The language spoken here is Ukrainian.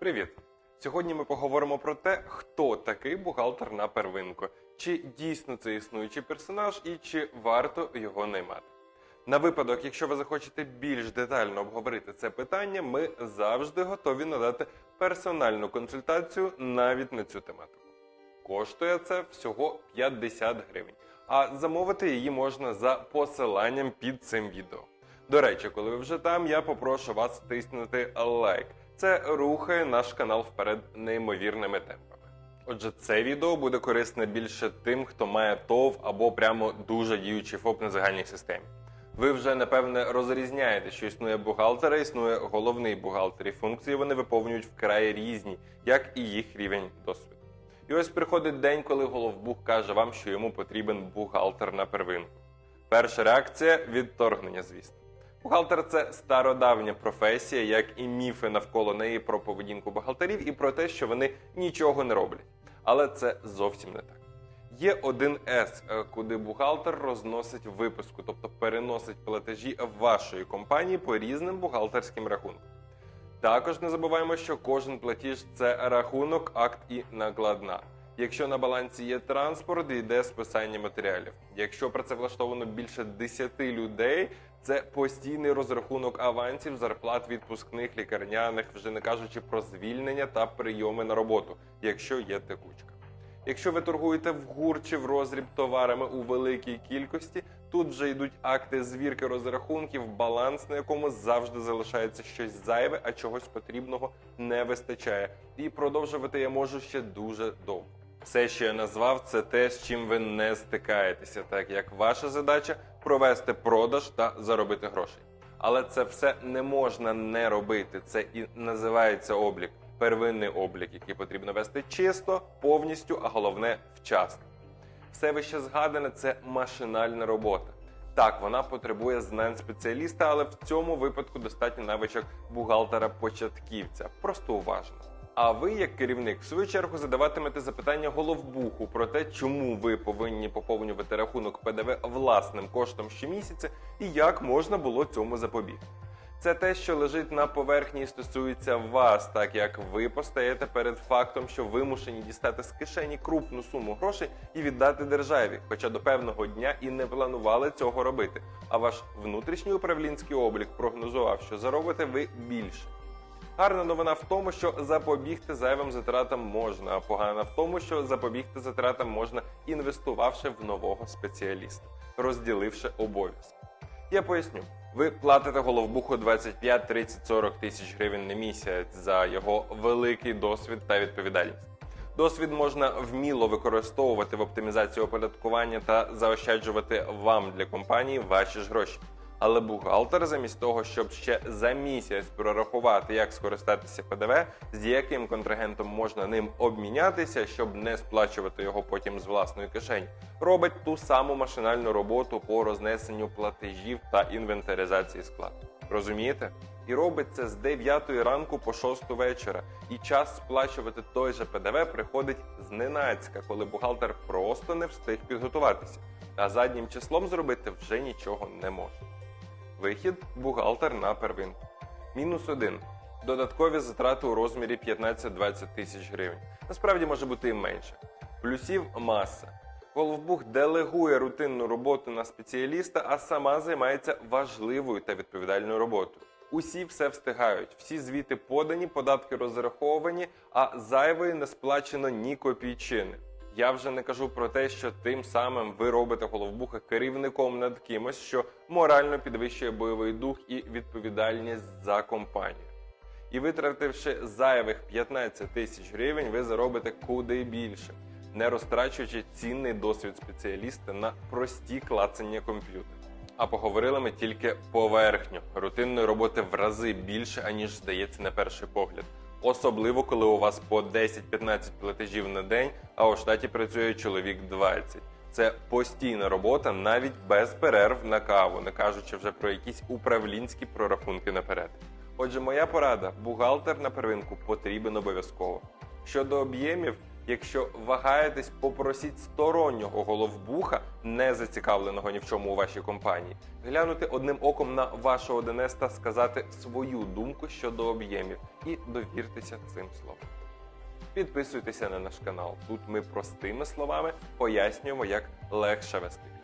Привіт! Сьогодні ми поговоримо про те, хто такий бухгалтер на первинку, чи дійсно це існуючий персонаж і чи варто його наймати. На випадок, якщо ви захочете більш детально обговорити це питання, ми завжди готові надати персональну консультацію навіть на цю тематику. Коштує це всього 50 гривень, а замовити її можна за посиланням під цим відео. До речі, коли ви вже там, я попрошу вас тиснути лайк. Це рухає наш канал вперед неймовірними темпами. Отже, це відео буде корисне більше тим, хто має ТОВ або прямо дуже діючий ФОП на загальній системі. Ви вже напевне розрізняєте, що існує бухгалтера, існує головний бухгалтер, і функції вони виповнюють вкрай різні, як і їх рівень досвіду. І ось приходить день, коли головбух каже вам, що йому потрібен бухгалтер на первинку. Перша реакція відторгнення, звісно. Бухгалтер це стародавня професія, як і міфи навколо неї про поведінку бухгалтерів і про те, що вони нічого не роблять. Але це зовсім не так. Є один С, е, куди бухгалтер розносить виписку, тобто переносить платежі вашої компанії по різним бухгалтерським рахункам. Також не забуваємо, що кожен платіж це рахунок, акт і накладна. Якщо на балансі є транспорт, йде списання матеріалів. Якщо працевлаштовано більше 10 людей, це постійний розрахунок авансів, зарплат відпускних, лікарняних, вже не кажучи про звільнення та прийоми на роботу, якщо є текучка. Якщо ви торгуєте в гур чи в розріб товарами у великій кількості, тут вже йдуть акти звірки розрахунків, баланс, на якому завжди залишається щось зайве, а чогось потрібного не вистачає. І продовжувати я можу ще дуже довго. Все, що я назвав, це те, з чим ви не стикаєтеся, так як ваша задача провести продаж та заробити грошей. Але це все не можна не робити. Це і називається облік, первинний облік, який потрібно вести чисто, повністю, а головне вчасно. Все вище згадане це машинальна робота. Так, вона потребує знань спеціаліста, але в цьому випадку достатньо навичок бухгалтера-початківця. Просто уважно. А ви, як керівник, в свою чергу задаватимете запитання головбуху про те, чому ви повинні поповнювати рахунок ПДВ власним коштом щомісяця і як можна було цьому запобігти. Це те, що лежить на поверхні і стосується вас, так як ви постаєте перед фактом, що вимушені дістати з кишені крупну суму грошей і віддати державі, хоча до певного дня і не планували цього робити. А ваш внутрішній управлінський облік прогнозував, що заробите ви більше. Гарна новина в тому, що запобігти зайвим затратам можна, а погана в тому, що запобігти затратам можна, інвестувавши в нового спеціаліста, розділивши обов'язки. Я поясню. Ви платите головбуху 25, 30, 40 тисяч гривень на місяць за його великий досвід та відповідальність. Досвід можна вміло використовувати в оптимізації оподаткування та заощаджувати вам для компанії ваші ж гроші. Але бухгалтер, замість того, щоб ще за місяць прорахувати, як скористатися ПДВ, з яким контрагентом можна ним обмінятися, щоб не сплачувати його потім з власної кишені, робить ту саму машинальну роботу по рознесенню платежів та інвентаризації складу. Розумієте? І робить це з 9 ранку по 6 вечора. І час сплачувати той же ПДВ приходить зненацька, коли бухгалтер просто не встиг підготуватися, а заднім числом зробити вже нічого не може. Вихід бухгалтер на первинку. Мінус 1. Додаткові затрати у розмірі 15-20 тисяч гривень. Насправді може бути і менше. Плюсів маса. Головбух делегує рутинну роботу на спеціаліста, а сама займається важливою та відповідальною роботою. Усі все встигають, всі звіти подані, податки розраховані, а зайвої не сплачено ні копійчини. Я вже не кажу про те, що тим самим ви робите головбуха керівником над кимось, що морально підвищує бойовий дух і відповідальність за компанію. І витративши зайвих 15 тисяч гривень, ви заробите куди більше, не розтрачуючи цінний досвід спеціаліста на прості клацання комп'ютера. А поговорили ми тільки поверхню. Рутинної роботи в рази більше, аніж здається на перший погляд. Особливо, коли у вас по 10-15 платежів на день, а у штаті працює чоловік 20. Це постійна робота навіть без перерв на каву, не кажучи вже про якісь управлінські прорахунки наперед. Отже, моя порада: бухгалтер на первинку потрібен обов'язково. Щодо об'ємів, Якщо вагаєтесь, попросіть стороннього головбуха, не зацікавленого ні в чому у вашій компанії, глянути одним оком на вашого ДНС та сказати свою думку щодо об'ємів і довіртеся цим словам. Підписуйтеся на наш канал. Тут ми простими словами пояснюємо, як легше вести.